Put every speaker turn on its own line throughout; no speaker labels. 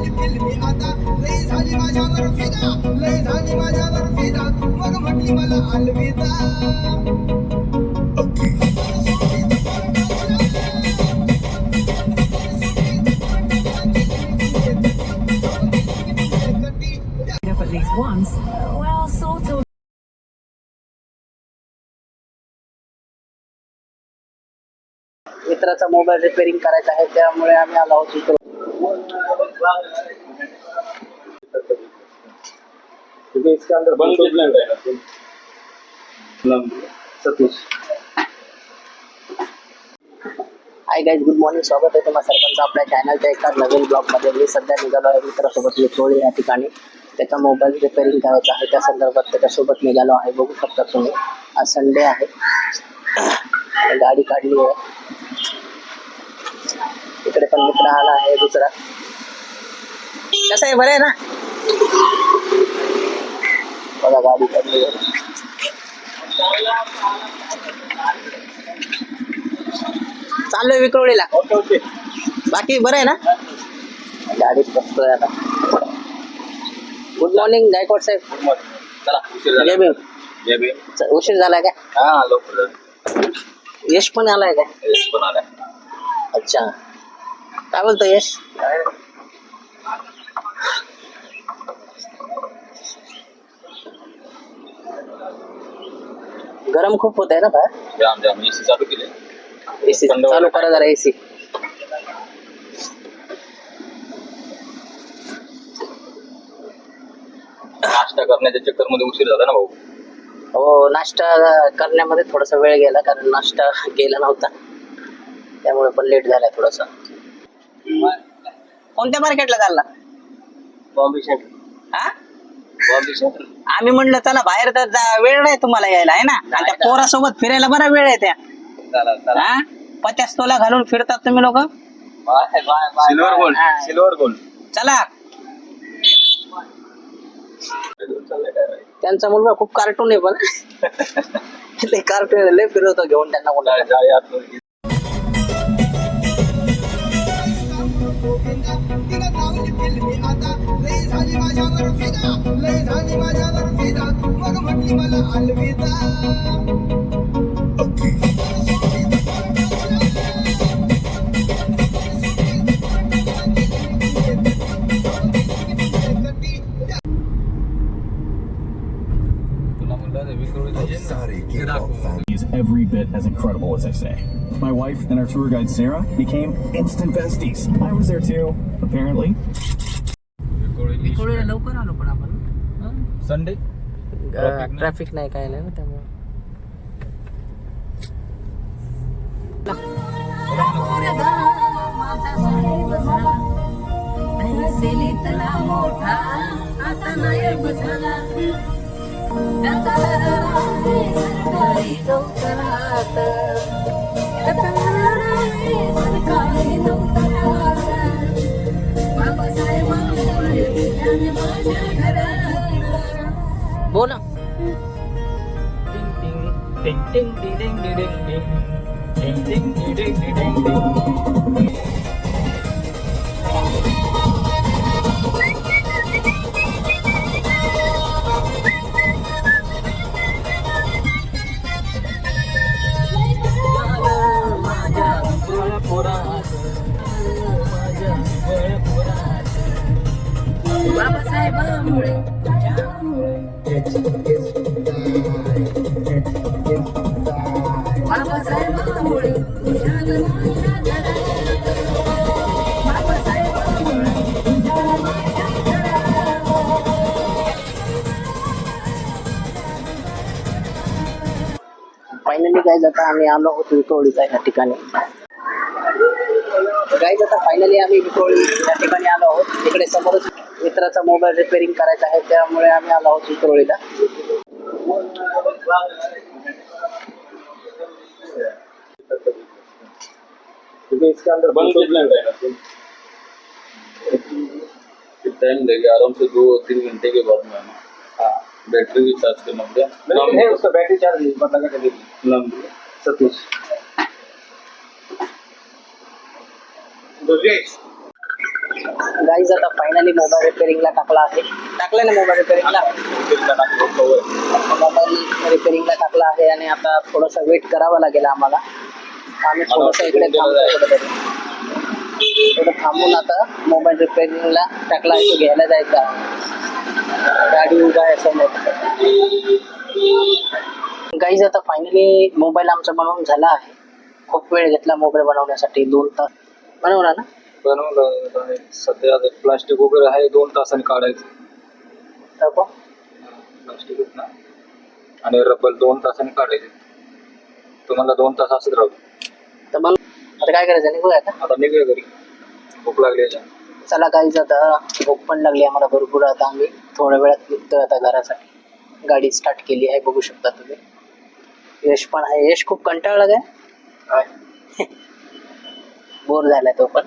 लावली फिल्मी आता लय झाली माझ्यावर फिदा लय झाली माझ्यावर फिदा मग म्हटली मला अलविदा
once. Well, sort of.
मित्राचा मोबाईल रिपेअरिंग करायचा आहे त्यामुळे आम्ही आलो होतो
क्योंकि इसके अंदर बंद कितना रहेगा Satish.
Hi guys good morning स्वागत आहे तुम्हाला सर्वांचं आपल्या चॅनलच्या एका नवीन ब्लॉगमध्ये मी सध्या निघालो आहे मित्रासोबत विक्रोळी या ठिकाणी त्याचा मोबाईल रिपेअरिंग करायचा आहे. त्या संदर्भात त्याच्यासोबत निघालो आहे. बघू शकता तुम्ही. आज संडे आहे. गाडी काढली आहे. इकडे पण मित्र आला आहे दुसरा. कसं आहे? बरं आहे ना? बघा गाडी आहे चाललोय विक्रोळीला.
Okay okay.
बाकी बरं आहे ना? गाडीत बसतोय आता. गुड मॉर्निंग गायकवाड साहेब.
चला उशीर
जय
झाला
भीम.
जय भीम.
च- उशीर झालाय काय
हा लवकर.
यश पण आलाय काय
यश पण आलाय.
अच्छा. काय बोलतो यश? गरम खूप होत आहे ना बाहेर?
जाम जाम एसी चालू केले.
एसी
थंड
चालू
वारा
करा जरा एसी
नाश्ता करण्याच्या चक्करमध्ये उशीर झाला ना भाऊ?
हो नाश्ता करण्यामध्ये थोडासा वेळ गेला कारण नाश्ता केला नव्हता. त्यामुळे पण लेट झालाय थोडासा. कोणत्या मार्केटला चालला?
बॉम्बे
हा?
सेंटर
आम्ही म्हणलं चला बाहेर तर जा- वेळ नाही तुम्हाला यायला आहे ना? आणि त्या पोरासोबत फिरायला बरा वेळ आहे त्या.
चला चला.
हा? पचास तोला घालून फिरतात तुम्ही लोक?
Bye bye bye silver gold
हा.
Silver gold.
चला? त्यांचा मुलगा खूप कार्टून आहे पण. ते कार्टून लय फिरवतो घेऊन त्यांना
माझ्यावर फिदा लई झाली माझ्यावर फिदा मग म्हटली मला अलविदा
तुला म्हणलं ना, विक्रोळीला ये ना. हे दाखव.
is every bit as incredible as I say. My wife and our tour guide Sarah became instant besties. I was there too, apparently.
Vikhroli
लवकर आलो पण आपण
संडे
ट्रॅफिक नाही काय नाही ना त्यामुळे
bốn ạ ding ding ding ding ding ding ding ding ding ding ding
ding
बाबासाहेबांमुळे तुझ्या बाबासाहेबांमुळे तुझ्या
फायनली काय आता आम्ही आलो आहोत विक्रोळीचा या ठिकाणी. गाईज आता फायनली आम्ही विक्रोळी या ठिकाणी आलो आहोत. तिकडे समोरच मित्राचा मोबाईल रिपेअरिंग करायचा आहे त्यामुळे आम्ही आलो आहोत
क्योंकि इसके अंदर बंद कितना रहेगा टाइम लगेगा आराम से दो तीन घंटे के बाद में आना हाँ बैटरी भी चार्ज करना पड़ेगा
है उसका बैटरी चार्ज पता करके देखिए
नाम
सतीश
गाईज आता फायनली मोबाईल रिपेअरिंगला टाकला आहे. टाकला ना मोबाईल रिपेअरिंगला मोबाईल रिपेअरिंगला टाकला आहे आणि आता थोडंसं वेट करावं लागेल आम्हाला. आम्ही थोडंसं इकडे. थोडं थांबून आता मोबाईल रिपेअरिंगला टाकला आहे तो घ्यायला जायचा गाडी उभा आहे समोर. गाईज आता फायनली मोबाईल आमचा बनवून झाला आहे. खूप वेळ घेतला मोबाईल बनवण्यासाठी दोन तास. बनवला ना?
बनवलं आहे. सध्या प्लास्टिक वगैरे आहे दोन तासांनी काढायचं. प्लास्टिक ना आणि रबर दोन तासांनी काढायचे. तुम्हाला दोन तास असत राहू
तर बन आता काय करायचं? निघूया का
आता निघूया घरी. भूक लागली
चला काहीच आता भूक पण लागली आम्हाला भरपूर. आता आम्ही थोड्या वेळात निघतोय आता घरासाठी. गाडी स्टार्ट केली आहे बघू शकता तुम्ही. यश पण आहे. यश खूप कंटाळला काय? बोर झालाय तो पण.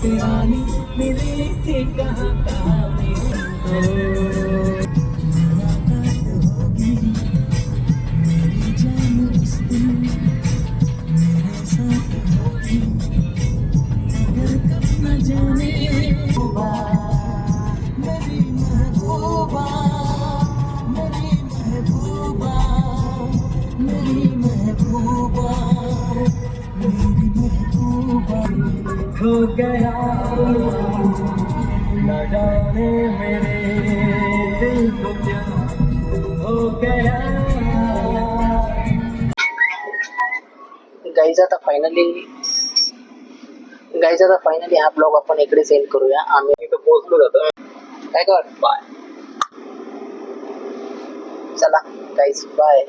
से रानी मिले थे कहाँ कहाँ में गाईज आता फायनली गाईज आता फायनली हा ब्लॉग आपण इकडे सेंड करूया। आम्ही
इथं पोहोचलो जातं
काय कर?
बाय
चला. Guys bye